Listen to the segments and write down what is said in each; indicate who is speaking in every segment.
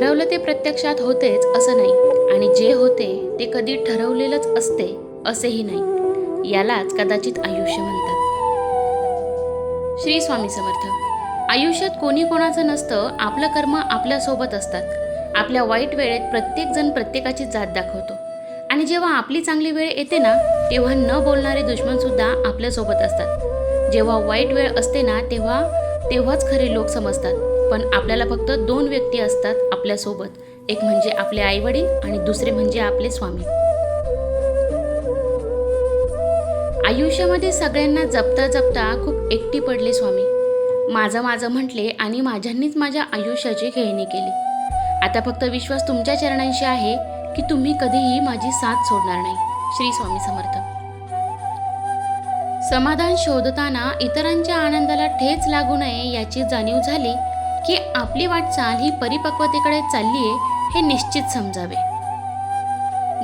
Speaker 1: ठरवलं ते प्रत्यक्षात होतेच असं नाही. आणि जे होते ते कधी ठरवलेलंच असते असेही नाही. यालाच कदाचित आयुष्य म्हणतात. श्री स्वामी समर्थ आयुष्यात कोणी कोणाचं नसतं आपलं कर्म आपल्यासोबत असतात. आपल्या वाईट वेळेत प्रत्येकजण प्रत्येकाची जात दाखवतो. आणि जेव्हा आपली चांगली वेळ येते ना तेव्हा न बोलणारे दुश्मनसुद्धा आपल्यासोबत असतात. जेव्हा वाईट वेळ असते ना तेव्हा तेव्हाच खरे लोक समजतात. पण आपल्याला फक्त दोन व्यक्ती असतात आपल्यासोबत. एक म्हणजे आपले आईवडील आणि दुसरे म्हणजे आपले स्वामी. आयुष्यामध्ये सगळ्यांना जपता जपता खूप एकटी पडले स्वामी. माझं माझं म्हटले आणि माझ्यांनीच माझ्या आयुष्याची खेळणी केली. आता फक्त विश्वास तुमच्या चरणांशी आहे की तुम्ही कधीही माझी साथ सोडणार नाही. श्री स्वामी समर्थ. समाधान शोधताना इतरांच्या आनंदाला ठेच लागू नये याची जाणीव झाली की आपली वाटचाल ही परिपक्वतेकडे चालली आहे हे निश्चित समजावे.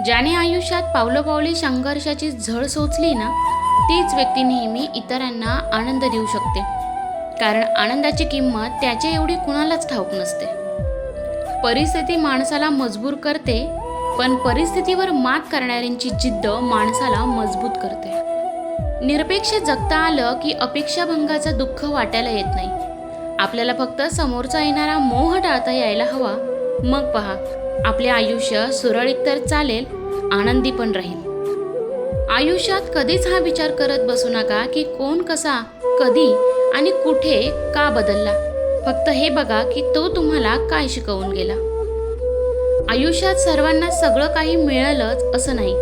Speaker 1: ज्याने आयुष्यात पावलोपावली संघर्षाची झळ सोचली ना तीच व्यक्ती नेहमी इतरांना आनंद देऊ शकते. कारण आनंदाची किंमत त्याच्या एवढी कुणालाच ठाऊक नसते. परिस्थिती माणसाला मजबूर करते पण परिस्थितीवर मात करणाऱ्यांची जिद्द माणसाला मजबूत करते. निरपेक्ष जगता आलं की अपेक्षाभंगाचं दुःख वाटायला येत नाही. आपल्याला फक्त समोरचा येणारा मोह टाळता यायला हवा. मग पहा आपले आयुष्य सुरळीत तर चालेल आनंदी पण राहील. आयुष्यात कधीच हा विचार करत बसू नका की कोण कसा कधी आणि कुठे का बदलला. फक्त हे बघा की तो तुम्हाला काय शिकवून गेला. आयुष्यात सर्वांना सगळं काही मिळालंच असं नाही.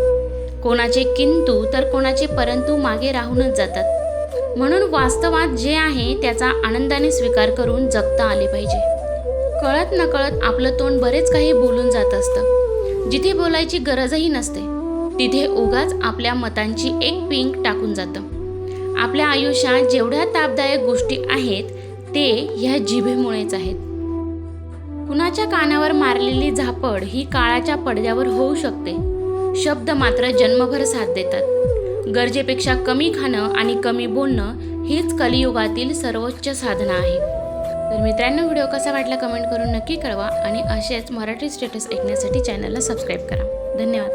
Speaker 1: कोणाचे किंतू तर कोणाचे परंतु मागे राहूनच जातात. म्हणून वास्तवात जे आहे त्याचा आनंदाने स्वीकार करून जगता आले पाहिजे. कळत नकळत आपलं तोंड बरेच काही बोलून जात असतं. जिथे बोलायची गरजही नसते. तिथे उगाच आपल्या मतांची एक पिंक टाकून जातं. आपल्या आयुष्यात जेवढ्या तापदायक गोष्टी आहेत ते ह्या जिभेमुळेच आहेत. कुणाच्या कानावर मारलेली झापड ही काळाच्या पडद्यावर होऊ शकते. शब्द मात्र जन्मभर साथ देतात. गरजेपेक्षा कमी खाणं आणि कमी बोलणं हीच कलियुगातील सर्वोच्च साधना आहे. तर मित्रांनो व्हिडिओ कसा वाटला कमेंट करून नक्की कळवा आणि असेच मराठी स्टेटस ऐकण्यासाठी चॅनलला सबस्क्राईब करा. धन्यवाद.